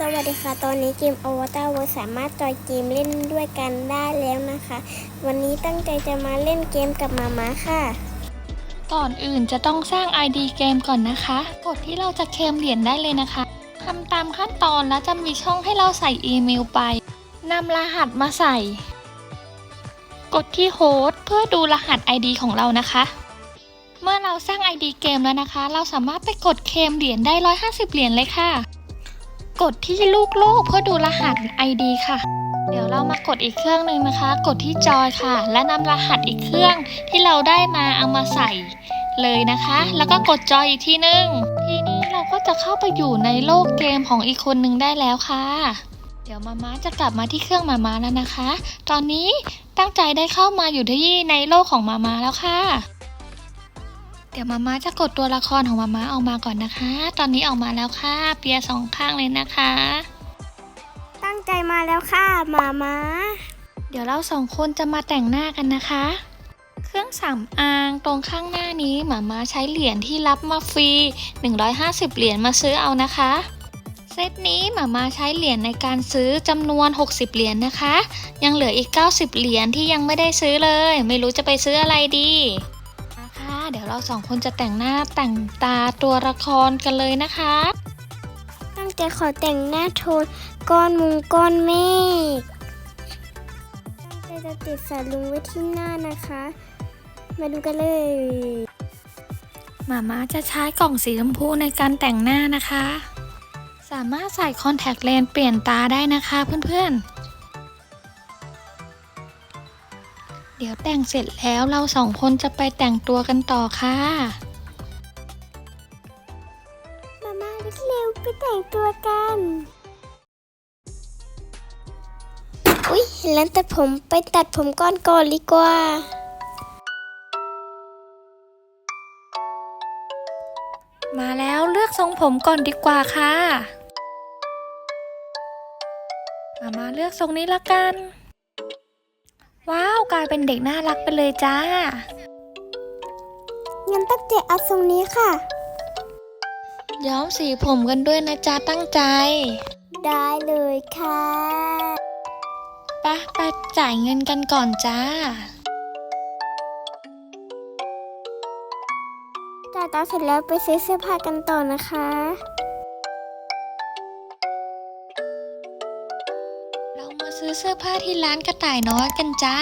สวัสดีค่ะ ตอนนี้เกมอวตารเวสามารถจอยเกมเล่นด้วยกันได้แล้วนะคะ วันนี้ตั้งใจจะมาเล่นเกมกับมาม่าค่ะ ก่อนอื่นจะต้องสร้าง ID เกมก่อนนะคะ กดที่เราจะเคมเหรียญได้เลยนะคะทำตามขั้นตอนแล้วจะมีช่องให้เราใส่อีเมลไปนำรหัสมาใส่ กดที่โฮสเพื่อดูรหัส ID ของเรานะคะ เมื่อเราสร้าง ID เกมแล้วนะคะ เราสามารถไปกดเคมเหรียญได้ 150 เหรียญเลยค่ะ กดที่ลูกโลกเพื่อดูรหัส ID ค่ะ เดี๋ยวเรามากดอีกเครื่องหนึ่งนะคะ กดที่จอยค่ะ และนำรหัสอีกเครื่องที่เราได้มาเอามาใส่เลยนะคะ แล้วก็กดจอยอีกทีนึง ทีนี้เราก็จะเข้าไปอยู่ในโลกเกมของอีกคนหนึ่งได้แล้วค่ะ เดี๋ยวมาม้าจะกลับมาที่เครื่องมาม้าแล้วนะคะ ตอนนี้ตั้งใจได้เข้ามาอยู่ที่ในโลกของมาม้าแล้วค่ะ เดี๋ยวมาม้าจะกดตัวละครของมาม้าออกมาก่อนนะคะ ตอนนี้ออกมาแล้วค่ะ เปียร์สองข้างเลยนะคะ ตั้งใจมาแล้วค่ะมาม่าเดี๋ยวเราสองคนจะมาแต่งหน้ากันนะคะ เครื่องสำอางตรงข้างหน้านี้หมามาใช้เหรียญที่รับมาฟรี 150 เหรียญมาซื้อเอานะคะ เซตนี้หมามาใช้เหรียญในการซื้อจำนวน 60 เหรียญนะคะ ยังเหลืออีก 90 เหรียญที่ยังไม่ได้ซื้อเลย ไม่รู้จะไปซื้ออะไรดีนะคะ เดี๋ยวเราสองคนจะแต่งหน้าแต่งตาตัวละครกันเลยนะคะตั้งใจขอแต่งหน้าโทนก้อนมุงก้อนเมฆตั้งใจจะติดสายลุงไว้ที่หน้านะคะ มาดูกันเลยหมาม้าจะใช้กล่องสีชมพูในการแต่งหน้านะคะ สามารถใส่คอนแทคเลนส์เปลี่ยนตาได้นะคะเพื่อนๆ ดี๋ยวแต่งเสร็จแล้วเราสองคนจะไปแต่งตัวกันต่อค่ะมาม่าเร็วๆไปแต่งตัวกันอุ๊ยเห็นแล้วตัดผมไปตัดผมก้อนก่อนดีกว่า มาแล้วเลือกทรงผมก่อนดีกว่าค่ะมามาเลือกทรงนี้ละกัน ว้าวกลายเป็นเด็กน่ารักไปเลยจ้า งั้นตั้งใจเอาทรงนี้ค่ะ ย้อมสีผมกันด้วยนะจ๊ะตั้งใจ ได้เลยค่ะไปะไปจ่ายเงินกันก่อนจ้า จ่ายตังค์เสร็จแล้วไปซื้อเสื้อผ้ากันต่อนะคะ ซื้อเสื้อผ้าที่ร้านกระต่ายน้อยกันจ้า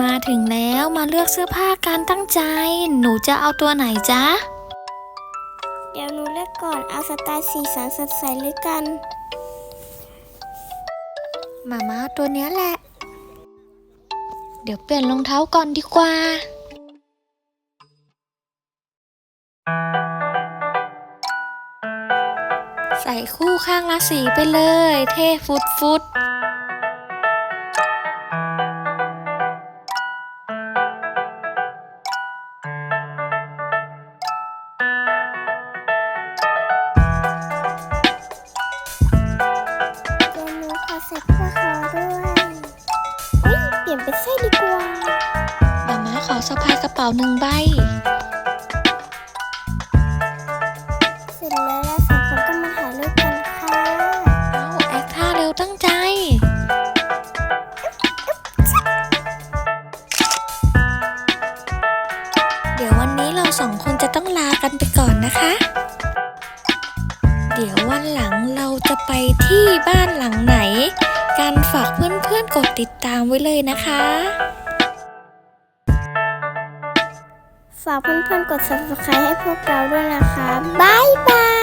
มาถึงแล้วมาเลือกเสื้อผ้าการตั้งใจ หนูจะเอาตัวไหนจ๊ะ เดี๋ยวหนูเลือกก่อนเอาสไตล์สีสันสดใสเลยกัน มามาตัวเนี้ยแหละ เดี๋ยวเปลี่ยนรองเท้าก่อนดีกว่า ใส่คู่ข้างละสีไปเลย เท่ฟุดฟุดเดี๋ยวหนูขอใส่เสื้อคอด้วยอุ๊ยเปลี่ยนเป็นเสื้อดีกว่ามามาขอสะพายกระเป๋าหนึ่งใบ เดี๋ยววันหลังเราจะไปที่บ้านหลังไหน การฝากเพื่อนๆกดติดตามไว้เลยนะคะ ฝากเพื่อนๆกด subscribe ให้พวกเราด้วยนะคะ บ๊ายบาย